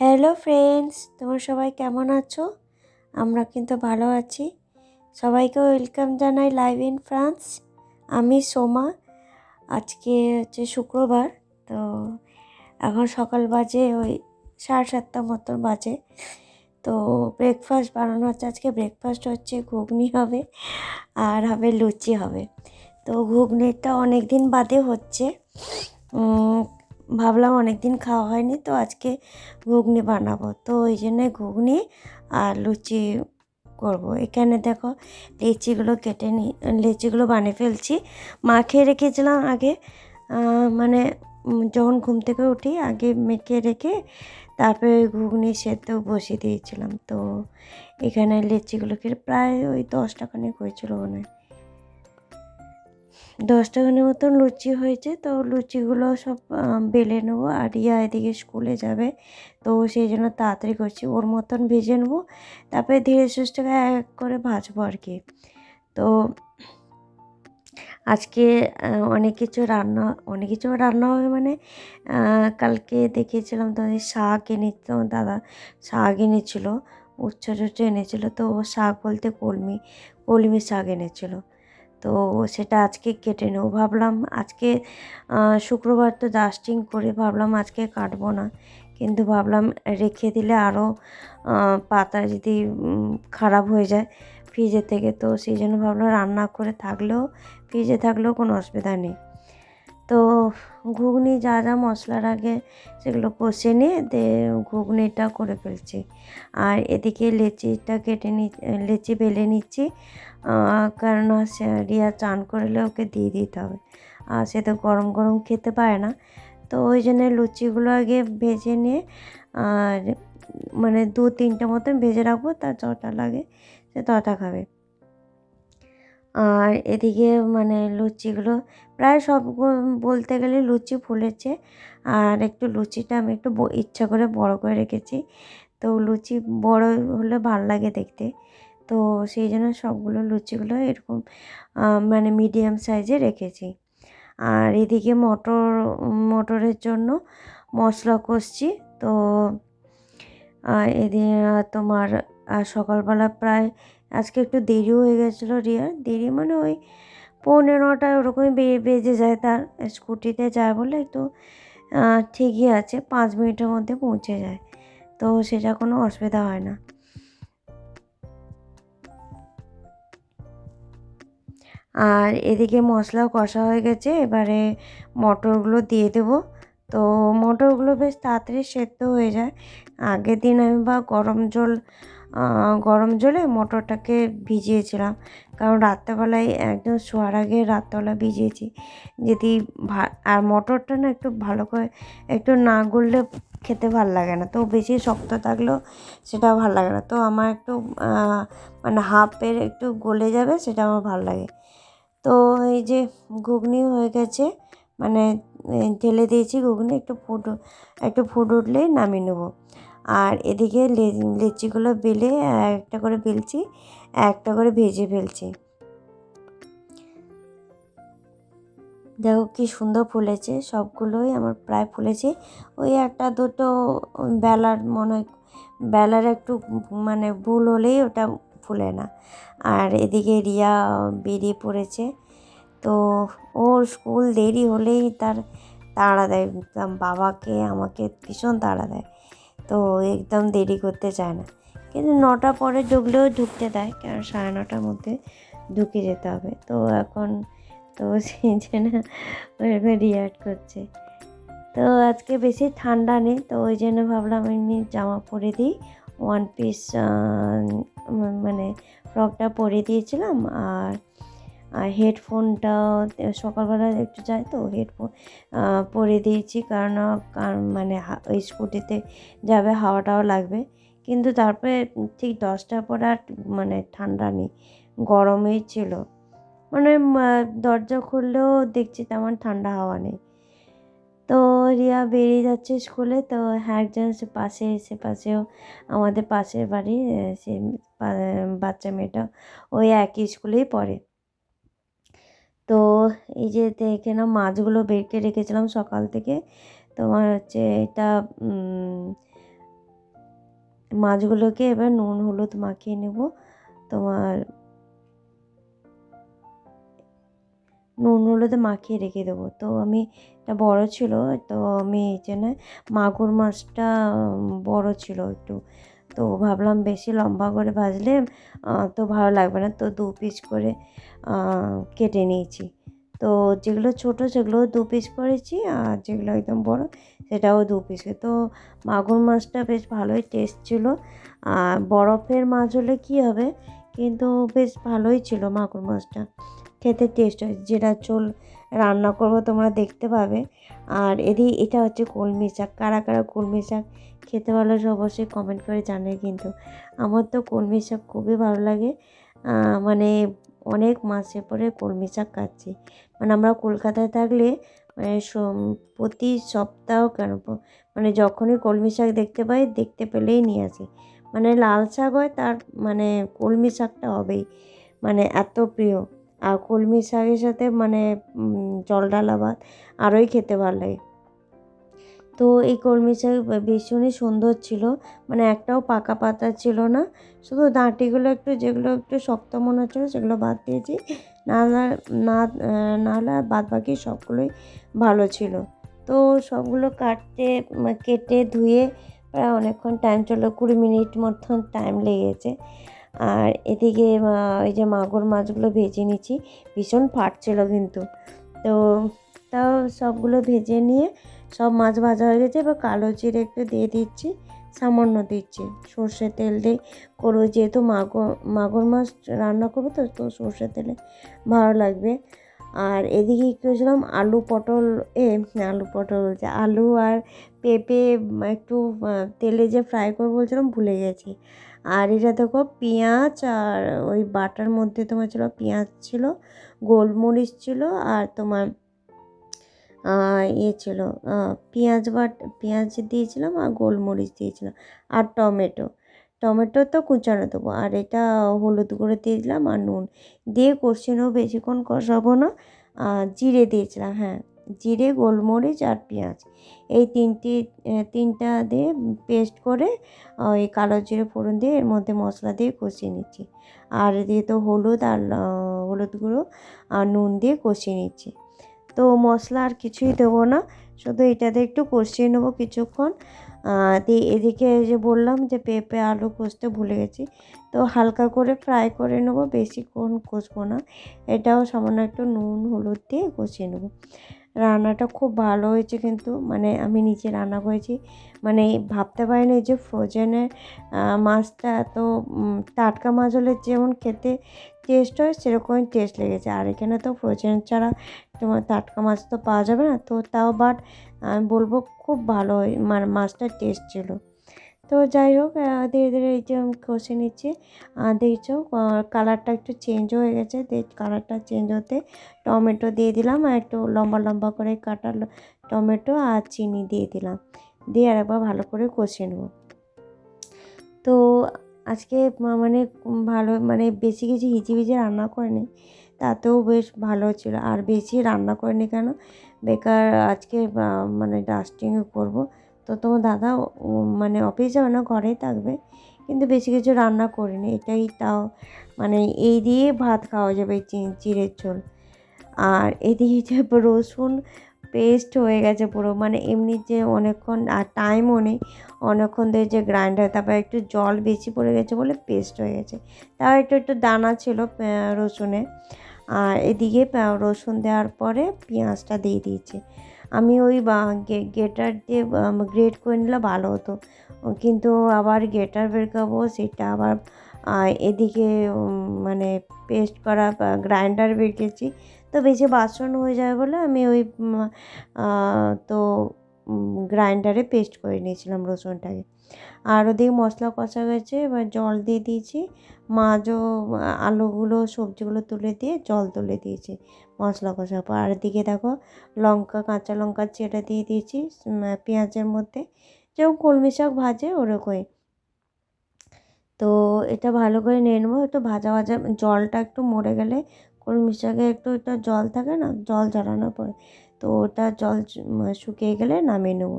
Hello friends, তোমরা সবাই কেমন আছো? আমরা কিন্তু ভালো আছি। সবাইকে ওয়েলকাম জানাই লাইভ ইন ফ্রান্স। আমি সোমা, আজকে হচ্ছে শুক্রবার, তো এখন সকাল বাজে ওই সাড়ে সাতটা মতন বাজে। তো ব্রেকফাস্ট বানানো হচ্ছে, আজকে ব্রেকফাস্ট হচ্ছে ঘুগনি হবে আর হবে লুচি হবে। তো ঘুগনিটা অনেক দিন বাদে হচ্ছে। ভাবলাম অনেক দিন খাওয়া হয়নি, তো আজকে ঘুগনি বানাবো। তো ওই জন্যে ঘুগনি আর লুচি করব। এখানে দেখো লিচিগুলো কেটে নি, লিচিগুলো বানিয়ে ফেলছি। মাখিয়ে রেখেছিলাম আগে মানে যখন ঘুম থেকে উঠি আগে মেখে রেখে তারপরে ঘুগনি সেদ্ধ বসিয়ে দিয়েছিলাম। তো এখানে লিচিগুলোকে প্রায় ওই দশ টাকানি হয়েছিল মনে হয়। দশটাখানি মতন লুচি হয়েছে, তো লুচিগুলো সব বেলে নেব আর রিয়া এদিকে স্কুলে যাবে, তো সেই জন্য তাড়াতাড়ি করছি, ওর মতন ভেজে নেব, তারপরে ধীরে সুস্থে এক করে ভাজবো আর কি। তো আজকে অনেক কিছু রান্না, অনেক কিছু রান্না হবে মানে কালকে দেখিয়েছিলাম তোমাদের শাক এনেছিল দাদা শাক এনেছিল, উচ্ছ টুচ্ছ এনেছিল, তো ও শাক বলতে কলমি কলমি শাক এনেছিল। তো সেটা আজকে কেটে নেব। ভাবলাম আজকে শুক্রবার তো ডাস্টিং করে ভাবলাম আজকে কাটবো না। কিন্তু ভাবলাম রেখে দিলে আরও পাতা যদি খারাপ হয়ে যায় ফ্রিজে থেকে। তো সেই জন্য ভাবলাম রান্না করে থাকলেও ফ্রিজে থাকলেও কোনো অসুবিধা নেই। তো ঘুগনি যা যা মশলার আগে সেগুলো কষে নিয়ে দে ঘুগনিটা করে ফেলছি। আর এদিকে লেচিটা কেটে নি, লেচি বেলে নিচ্ছি। কারণ রিয়া চান করলে ওকে দিয়ে দিতে হবে। আর সে তো গরম গরম খেতে পারে না। তো ওই জন্য লুচিগুলো আগে ভেজে নিয়ে, আর মানে দু তিনটে মতন ভেজে রাখব, তার যটা লাগে সে তটা খাবে। আর এদিকে মানে লুচিগুলো প্রায় সব বলতে গেলে লুচি ফুলেছে। আর একটু লুচিটা আমি একটু ইচ্ছা করে বড় করে রেখেছি। তো লুচি বড় হলে ভালো লাগে দেখতে। তো সেই জন্য সবগুলো লুচিগুলো এরকম মানে মিডিয়াম সাইজে রেখেছি। আর এদিকে মটর, মটরের জন্য মশলা কষছি। তো এদিকে তোমার সকালবেলা প্রায় আজকে একটু দেরি হয়ে গেছিল রিয়ার দেরি মানে ওই পৌনে নটা ওরকমই বেজে যায় তার। স্কুটিতে যায় বলে একটু ঠিকই আছে, পাঁচ মিনিটের মধ্যে পৌঁছে যায়। তো সেটা কোনো অসুবিধা হয় না। আর এদিকে মশলা কষা হয়ে গেছে, এবারে মটরগুলো দিয়ে দেবো। তো মটরগুলো বেশ তাড়াতাড়ি সেদ্ধ হয়ে যায়। আগের দিন আমি বা গরম জল গরম জলে মটরটাকে ভিজিয়েছিলাম। কারণ রাত্রেবেলায় একদম শোয়ার আগে রাত্রেবেলা ভিজিয়েছি। যদি আর মটরটা না একটু ভালো করে একটু না গললে খেতে ভালো লাগে না। তো বেশি শক্ত থাকলেও সেটা ভালো লাগে না। তো আমার একটু মানে হাফের একটু গলে যাবে সেটা আমার ভালো লাগে। তো এই যে ঘুগনি হয়ে গেছে মানে ঢেলে দিয়েছি ঘুগনি। একটু ফুট একটু ফুট উঠলেই নামিয়ে নেব। আর এদিকে লিচিগুলো বেলে একটা করে বেলছি, একটা করে ভেজে ফেলছি। দেখো কি সুন্দর ফুলেছে, সবগুলোই আমার প্রায় ফুলেছে। ওই একটা দুটো বেলার মনে হয়, বেলার একটু মানে ভুল হলেই ওটা ফুলে না। আর এদিকে রিয়া বেরিয়ে পড়েছে, তো ওর স্কুল দেরি হলেই তার তাড়া দেয় বাবাকে, আমাকে ভীষণ তাড়া দেয়। তো একদম দেরি করতে চায় না। কিন্তু নটা পরে ঢুকলেও ঢুকতে দেয়, কারণ সাড়ে নটার মধ্যে ঢুকে যেতে হবে। তো এখন তো সেই জন্য ওইভাবে রিয়াক্ট করছে। তো আজকে বেশি ঠান্ডা নেই, তো ওই জন্য ভাবলাম এমনি জামা পরে দিই। ওয়ান পিস মানে ফ্রকটা পরে দিয়েছিলাম, আর আর হেডফোনটা সকালবেলা একটু যায় তো, হেডফোন পরে দিয়েছি কারণ মানে ওই স্কুটিতে যাবে, হাওয়াটাও লাগবে। কিন্তু তারপরে ঠিক দশটার পর আর মানে ঠান্ডা নেই, গরমেই ছিল। মানে দরজা খুললেও দেখছি তেমন ঠান্ডা হাওয়া নেই। তো রিয়া বেরিয়ে যাচ্ছে স্কুলে, তো হ্যাঁ একজন সে পাশে সে পাশেও আমাদের পাশের বাড়ি সে বাচ্চা মেয়েটা ওই একই স্কুলেই পড়ে। তো এই যে দেখে না মাছগুলো বেরকে রেখেছিলাম সকাল থেকে। তোমার হচ্ছে এটা মাছগুলোকে এবার নুন, হলুদ মাখিয়ে নেব। তোমার নুন, হলুদে মাখিয়ে রেখে দেবো। তো আমি, এটা বড় ছিল, তো আমি এই জন্য মাগুর মাছটা বড় ছিল একটু। তো ভাবলাম বেশি লম্বা করে ভাজলে তো ভালো লাগবে না। তো দু পিস করে কেটে নিয়েছি। তো যেগুলো ছোট সেগুলো দু পিস করেছি, আর যেগুলো একদম বড় সেটাও দু পিস তো মাগুর মাছটা বেশ ভালোই টেস্ট ছিল। আর বরফের মাছ হলে কী হবে? কিন্তু বেশ ভালোই ছিল মাগুর মাছটা। খেতে টেস্ট হয়। যেটা চোল রান্না করব তোমরা দেখতে পাবে। আর এদিকে এটা হচ্ছে কলমি শাক। কারা কারা কলমি শাক খেতে ভালো লাগে অবশ্যই কমেন্ট করে জানে কিন্তু। আমার তো কলমি শাক খুবই ভালো লাগে। মানে অনেক মাসে পরে কলমি শাক খাচ্ছি। মানে আমরা কলকাতায় থাকলে মানে প্রতি সপ্তাহ কেন মানে যখনই কলমি শাক দেখতে পাই, দেখতে পেলেই নিয়ে আসি। মানে লাল শাক হয় তার মানে কলমি শাকটা হবেই। মানে এত প্রিয়। আর কলমি শাকের সাথে মানে জল ডালা ভাত আরোই খেতে ভালো লাগে। তো এই কলমি শাক ভীষণই সুন্দর ছিল। মানে একটাও পাকা পাতা ছিল না। শুধু দাঁটিগুলো একটু, যেগুলো একটু শক্ত মনে হচ্ছিল, সেগুলো বাদ দিয়েছি। নাহলে না নাহলে বাদ বাকি সবগুলোই ভালো ছিল। তো সবগুলো কাটতে কেটে ধুয়ে প্রায় অনেকক্ষণ টাইম চলো কুড়ি মিনিট মতন টাইম লেগেছে। আর এদিকে ওই যে মাগুর মাছগুলো ভেজে নিচ্ছি। ভীষণ ফাটছিল কিন্তু। তো তাও সবগুলো ভেজে নিয়ে সব মাছ ভাজা হয়ে গেছে, এবার কালো জিরে একটু দিয়ে দিচ্ছি, সামান্য দিচ্ছি। সর্ষে তেল দিয়ে করব, যেহেতু মাগুর মাগুর মাছ রান্না করব তো তো সর্ষে তেলে ভালো লাগবে। আর এদিকে করেছিলাম, আলু পটল, এ, আলু পটল বলছে আলু আর পেঁপে একটু তেলে যে ফ্রাই করব বলছিলাম, ভুলে গেছি। আর এটা দেখো পেঁয়াজ আর ওই বাটার মধ্যে তোমার ছিল, পেঁয়াজ ছিল, গোলমরিচ ছিল আর তোমার ইয়ে ছিল পেঁয়াজ বাট, পেঁয়াজ দিয়েছিলাম আর গোলমরিচ দিয়েছিলাম আর টমেটো। টমেটো তো কুচানো দেবো আর এটা হলুদ গুঁড়ো দিয়েছিলাম আর নুন। দিয়ে কষিয়েও বেশিক্ষণ কষাবো না আর জিরে দিয়েছিলাম হ্যাঁ জিরে, গোলমরিচ আর পেঁয়াজ। এই তিনটি তিনটা দিয়ে পেস্ট করে ওই কালো জিরে ফোড়ন দিয়ে এর মধ্যে মশলা দিয়ে কষিয়ে নিচ্ছি। আর দিয়ে তো হলুদ আর হলুদ গুঁড়ো আর নুন দিয়ে কষিয়ে নিচ্ছি। তো মশলা আর কিছুই দেবো না। শুধু এটাতে একটু কষিয়ে নেব কিছুক্ষণ। দিয়ে এদিকে যে বললাম যে পেঁপে, আলু কষতে ভুলে গেছি। তো হালকা করে ফ্রাই করে নেব, বেশিক্ষণ কষবো না। এটাও সামান্য একটু নুন, হলুদ দিয়ে কষিয়ে নেব। রান্নাটা খুব ভালো হয়েছে কিন্তু মানে আমি নিজে রান্না করেছি। মানে ভাবতে পারিনি যে ফ্রোজেনে মাছটা এত টাটকা মাছ হলে যেমন খেতে টেস্ট হয়, সেরকমই টেস্ট লেগেছে। আর এখানে তো ফ্রোজেন ছাড়া তোমার টাটকা মাছ তো পাওয়া যাবে না। তো তাও বাট আমি বলব খুব ভালো মানে মাছটার টেস্ট ছিল। তো যাই হোক ধীরে ধীরে এই যে আমি কষে নিচ্ছি। দেখছ কালারটা একটু চেঞ্জ হয়ে গেছে। কালারটা চেঞ্জ হতে টমেটো দিয়ে দিলাম আর একটু লম্বা লম্বা করে কাটা টমেটো আর চিনি দিয়ে দিলাম। দিয়ে আর একবার ভালো করে কষে নেব। তো আজকে মানে ভালো মানে বেশি কিছু হিচিবিচি রান্না করেনি, তাতেও বেশ ভালো ছিল। আর বেশি রান্না করেনি কেন? বেকার আজকে মানে ডাস্টিংও করব। তো তোমার দাদা মানে অফিস যাবে না ঘরেই থাকবে, কিন্তু বেশি কিছু রান্না করিনি। এটাই তাও মানে এই দিয়ে ভাত খাওয়া যাবে চিড়ের ঝোল। আর এদিকে যে রসুন পেস্ট হয়ে গেছে পুরো মানে এমনি যে অনেকক্ষণ আর টাইমও নেই, অনেকক্ষণ ধরে যে গ্রাইন্ডার তারপর একটু জল বেশি পড়ে গেছে বলে পেস্ট হয়ে গেছে। তাও একটু একটু দানা ছিল রসুনে। আর এদিকে রসুন দেওয়ার পরে পেঁয়াজটা দিয়ে দিয়েছি। আমি ওই গেটার দিয়ে গ্রেট করে নিলে ভালো হতো। কিন্তু আবার গেটার বেরকাবো সেটা আবার এদিকে মানে পেস্ট করা গ্রাইন্ডার বেরিয়েছি তো বেশি বাসন হয়ে যায় বলে আমি ওই তো গ্রাইন্ডারে পেস্ট করে নিয়েছিলাম রসুনটাকে। আর ওদিকে মশলা কষা গেছে এবার জল দিয়ে দিয়েছি। মাছও আলুগুলো, সবজিগুলো তুলে দিয়ে জল তুলে দিয়েছি মশলা কষার পর। আর এদিকে দেখো লঙ্কা, কাঁচা লঙ্কা চেটা দিয়ে দিয়েছি পেঁয়াজের মধ্যে। যেরকম কলমি শাক ভাজে ওরকমই। তো এটা ভালো করে নিয়ে নেব, একটু ভাজা ভাজা, জলটা একটু মরে গেলে কলমি শাকে একটু, একটা জল থাকে না, জল ঝরানোর পরে। তো ওটা জল শুকিয়ে গেলে নামিয়ে নেব।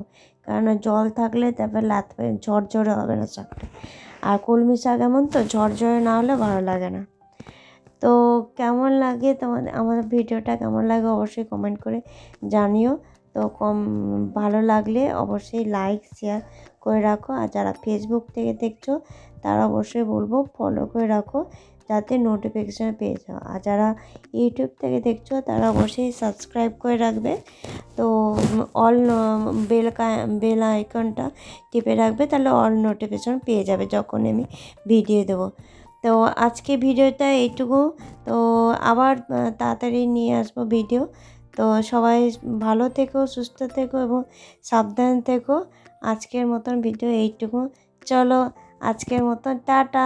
কারণ জল থাকলে তারপর লাত ঝরঝরে হবে না শাকটা আর কলমি শাক এমন তো, ঝরঝরে না হলে ভালো লাগে না। তো কেমন লাগে তোমাদের আমাদের ভিডিওটা কেমন লাগে অবশ্যই কমেন্ট করে জানিও। তো কম, ভালো লাগলে অবশ্যই লাইক শেয়ার করে রাখো। আর যারা ফেসবুক থেকে দেখছ, তারা অবশ্যই বলব ফলো করে রাখো। যাতে নোটিফিকেশান পেয়ে যাও। আর যারা ইউটিউব থেকে দেখছ, তারা অবশ্যই সাবস্ক্রাইব করে রাখবে। তো অল বেল বেল আইকনটা টিপে রাখবে, তাহলে অল নোটিফিকেশান পেয়ে যাবে যখন আমি ভিডিও দেবো। তো আজকে ভিডিওটা এইটুকু। তো আবার তাড়াতাড়ি নিয়ে আসব ভিডিও তো সবাই ভালো থেকো, সুস্থ থেকো এবং সাবধান থেকো। আজকের মতন ভিডিও এইটুকু। চলো, আজকের মতন, টাটা!